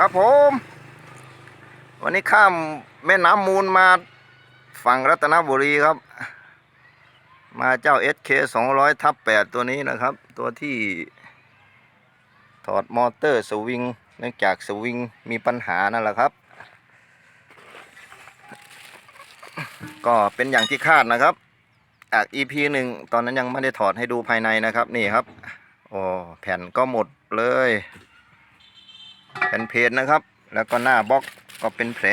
ครับผม วันนี้ข้ามแม่น้ำมูลมาฝั่งรัตนบุรีครับ มาเจ้า SK 200ทับ8ตัวนี้นะครับ ตัวที่ถอดมอเตอร์สวิง เนื่องจากสวิงมีปัญหานั่นแหละครับ ก็เป็นอย่างที่คาดนะครับจาก EP หนึ่งตอนนั้นยังไม่ได้ถอดให้ดูภายในนะครับ นี่ครับ โอ้ แผ่นก็หมดเลย แผ่นเพจนะครับ แล้วก็หน้าบล็อกก็เป็นแผล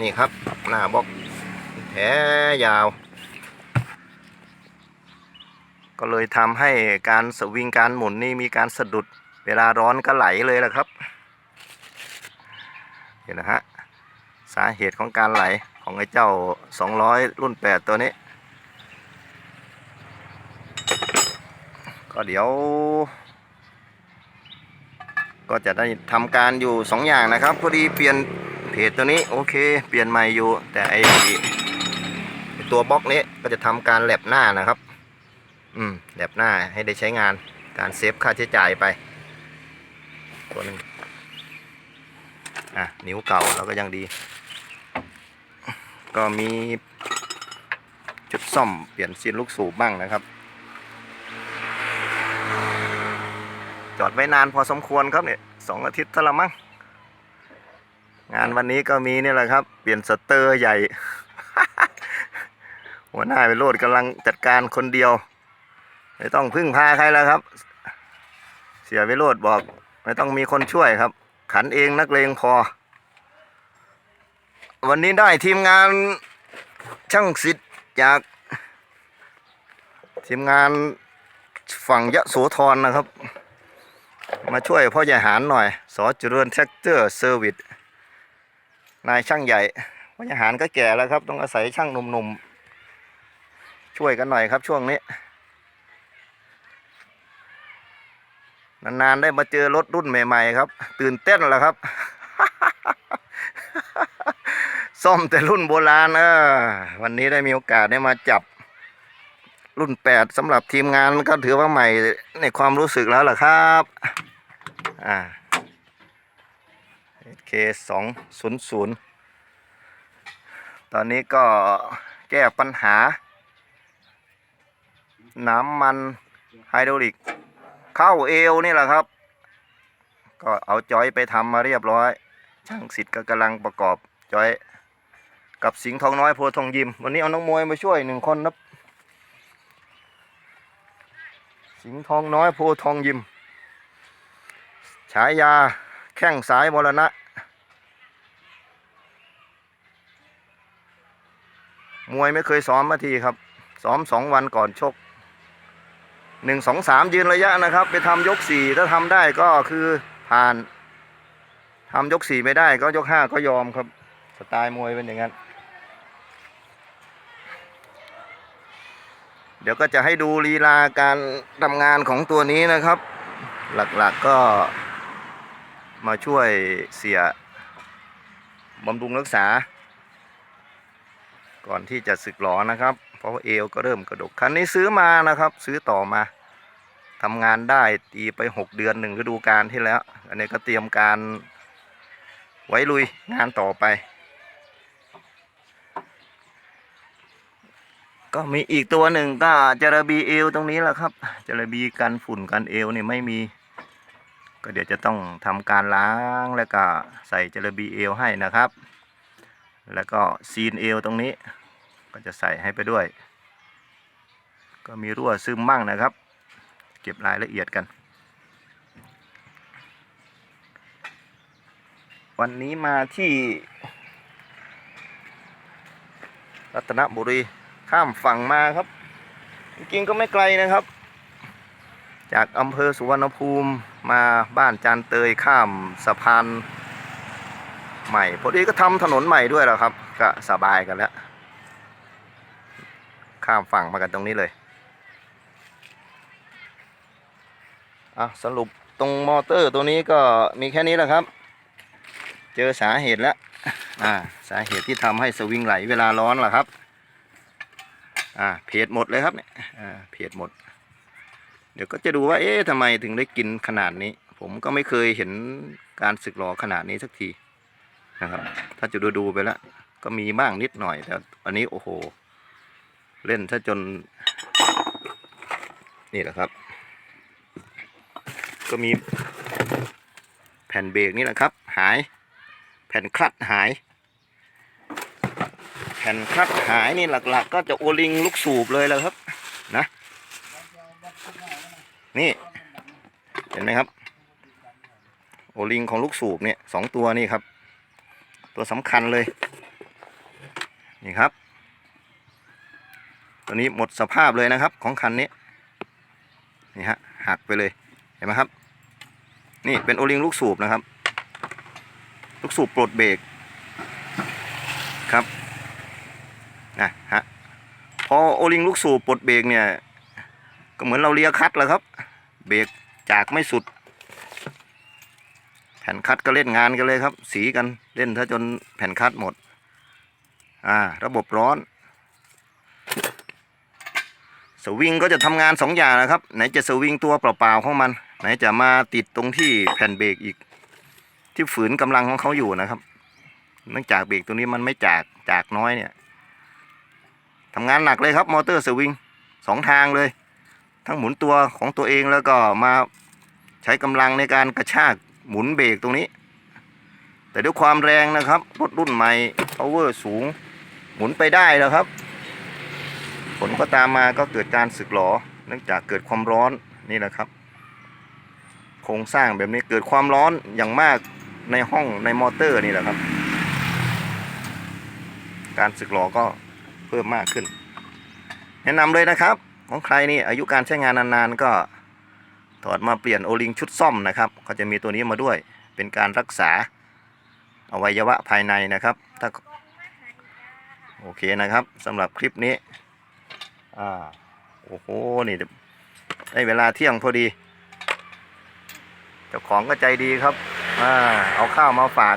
นี่ครับ หน้าบล็อกแผลยาว ก็เลยทำให้การสวิงการหมุนนี่มีการสะดุดเวลาร้อนก็ไหลเลยแหละครับเห็นนะฮะสาเหตุของการไหลของไอ้เจ้า 200 รุ่น 8 ตัวนี้ ก็เดี๋ยว ก็จะได้ทำการอยู่2ออย่างนะครับพอดีเปลี่ยนเพจตัวนี้โอเค เปลี่ยนใหม่อยู่ แต่ไอตัวบล็อกนี้ก็จะทำการแลบหน้านะครับ อืมแลบหน้าให้ได้ใช้งานการเซฟค่าใช้จ่ายไปตัวหนึงอะนิ้วเก่าแล้วก็ยังดี ก็มีจุดซ่อมเปลี่ยนซีนลูกสูบบ้างนะครับ จอดไว้นานพอสมควรครับเนี่ยสองอาทิตย์ทละมั้งงานวันนี้ก็มีนี่แหละครับ เปลี่ยนสเตอร์ใหญ่ หัวหน้าไปโรดกำลังจัดการคนเดียว ไม่ต้องพึ่งพาใครแล้วครับ เสียวิโรดบอก ไม่ต้องมีคนช่วยครับ ขันเองนักเลงพอ วันนี้ได้ทีมงานช่างสิทธิ์จาก ทีมงานฝั่งยะโสธรนะครับ มาช่วยพ่อใหญ่หารหน่อย สอเริญแท็กเตอร์เซอร์วิสนายช่างใหญ่พ่อใหญ่หารก็แก่แล้วครับ ต้องอาศัยช่างหนุ่มๆ ช่วยกันหน่อยครับช่วงนี้ นานๆได้มาเจอรถรุ่นใหม่ๆครับ ตื่นเต้นแล้วครับ ซ่อมแต่รุ่นโบราณเออวันนี้ได้มีโอกาสได้มาจับ รุ่นแปดสำหรับทีมงานก็ถือว่าใหม่ในความรู้สึกแล้วล่ะครับอ่า k สองศูนย์ศูนย์ตอนนี้ก็แก้ปัญหา น้ำมันไฮดรอลิก เข้าเอวนี่แหละครับ ก็เอาจอยไปทำมาเรียบร้อย ช่างสิทธิ์ก็กำลังประกอบจอย กับสิงห์ทองน้อยโพธิ์ทองยิม วันนี้เอาน้องมวยมาช่วยหนึ่งคนนะ สิงทองน้อยโพทองยิม ฉายาแข้งสายมรณะ มวยไม่เคยซ้อมมาทีครับ ซ้อมสองวันก่อนชกหนึ่งสองสามยืนระยะนะครับ ไปทำยกสี่ถ้าทำได้ก็คือผ่านทำยกสี่ไม่ได้ก็ยกห้าก็ยอมครับ สไตล์มวยเป็นอย่างนั้น เดี๋ยวก็จะให้ดูลีลาการทำงานของตัวนี้นะครับ หลักๆก็มาช่วยเสียบำรุงรักษา ก่อนที่จะสึกหลอนะครับ เพราะว่าเอวก็เริ่มกระดกคันนี้ซื้อมานะครับ ซื้อต่อมาทำงานได้ตีไปหกเดือนหนึ่งฤดูกาลที่แล้ว อันนี้ก็เตรียมการไว้ลุยงานต่อไป ก็มีอีกตัวหนึ่งก็จระบีเอวตรงนี้แหละครับจระบีกันฝุ่นกันเอวนี่ไม่มี ก็เดี๋ยวจะต้องทำการล้างแล้วก็ใส่จระบีเอวให้นะครับ แล้วก็ซีนเอวตรงนี้ ก็จะใส่ให้ไปด้วย ก็มีรั่วซึมมั่งนะครับ เก็บรายละเอียดกัน วันนี้มาที่รัตนบุรี ข้ามฝั่งมาครับ จริงๆก็ไม่ไกลนะครับ จากอำเภอสุวรรณภูมิมาบ้านจานเตยข้ามสะพานใหม่พอดีก็ทำถนนใหม่ด้วยแล้วครับ ก็สบายกันแล้ว ข้ามฝั่งมากันตรงนี้เลยอะสรุปตรงมอเตอร์ตัวนี้ก็มีแค่นี้แหละครับ เจอสาเหตุแล้วอ่าสาเหตุที่ทำให้สวิงไหลเวลาร้อนล่ะครับ อ่าเพจหมดเลยครับเนี่ยอ่าเพจหมด เดี๋ยวก็จะดูว่าเอ๊ะทำไมถึงได้กินขนาดนี้ ผมก็ไม่เคยเห็นการสึกหรอขนาดนี้สักทีนะครับ ถ้าจะดูดูๆไปแล้วก็มีบ้างนิดหน่อย แต่อันนี้โอ้โห เล่นถ้าจน นี่แหละครับ ก็มีแผ่นเบรกนี่แหละครับ หาย แผ่นคลัตหาย ผ่นคลัตช์หายนี่หลัก ๆ ก็จะโอลิงลูกสูบเลยแล้วครับ นะนี่เห็นไหมครับ โอลิงของลูกสูบเนี่ยสองตัวนี่ครับ ตัวสำคัญเลย นี่ครับ ตัวนี้หมดสภาพเลยนะครับ ของคันนี้นี่ฮะหักไปเลยเห็นไหมครับ นี่เป็นโอลิงลูกสูบนะครับ ลูกสูบปลดเบรกครับ นะฮะพอโอลิงลูกสูบปลดเบรกเนี่ย ก็เหมือนเราเลียคัดแล้วครับ เบรกจากไม่สุด แผ่นคัดก็เล่นงานกันเลยครับ สีกันเล่นถ้าจนแผ่นคัดหมด อ่า ระบบร้อน สวิงก็จะทำงานสองอย่างนะครับ ไหนจะสวิงตัวเปล่าๆของมัน ไหนจะมาติดตรงที่แผ่นเบรกอีก ที่ฝืนกำลังของเขาอยู่นะครับ เนื่องจากเบรกตัวนี้มันไม่จากจากน้อยเนี่ย ทำงานหนักเลยครับมอเตอร์สวิงสองทางเลย ทั้งหมุนตัวของตัวเองแล้วก็มาใช้กำลังในการกระชากหมุนเบรกตรงนี้ แต่ด้วยความแรงนะครับรถรุ่นใหม่ power สูง หมุนไปได้แล้วครับ ผลก็ตามมาก็เกิดการสึกหรอเนื่องจากเกิดความร้อนนี่แหละครับ โครงสร้างแบบนี้เกิดความร้อนอย่างมากในห้องในมอเตอร์นี่แหละครับ การสึกหรอก็ เพิ่มมากขึ้น แนะนำเลยนะครับ ของใครนี่อายุการใช้งานนานๆ ก็ถอดมาเปลี่ยนโอลิงชุดซ่อมนะครับก็จะมีตัวนี้มาด้วย เป็นการรักษาอวัยวะภายในนะครับ ถ้าโอเคนะครับสำหรับคลิปนี้อ่าโอ้โหนี่ได้เวลาเที่ยงพอดี เจ้าของก็ใจดีครับอ่าเอาข้าวมาฝาก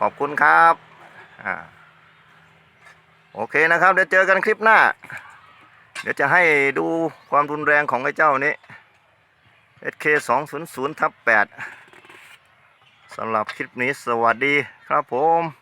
ขอบคุณครับอ่า โอเคนะครับ เดี๋ยวเจอกันคลิปหน้า เดี๋ยวจะให้ดูความรุนแรงของไอ้เจ้านี้ SK 2 0 0ทับ8สำหรับคลิปนี้สวัสดีครับผม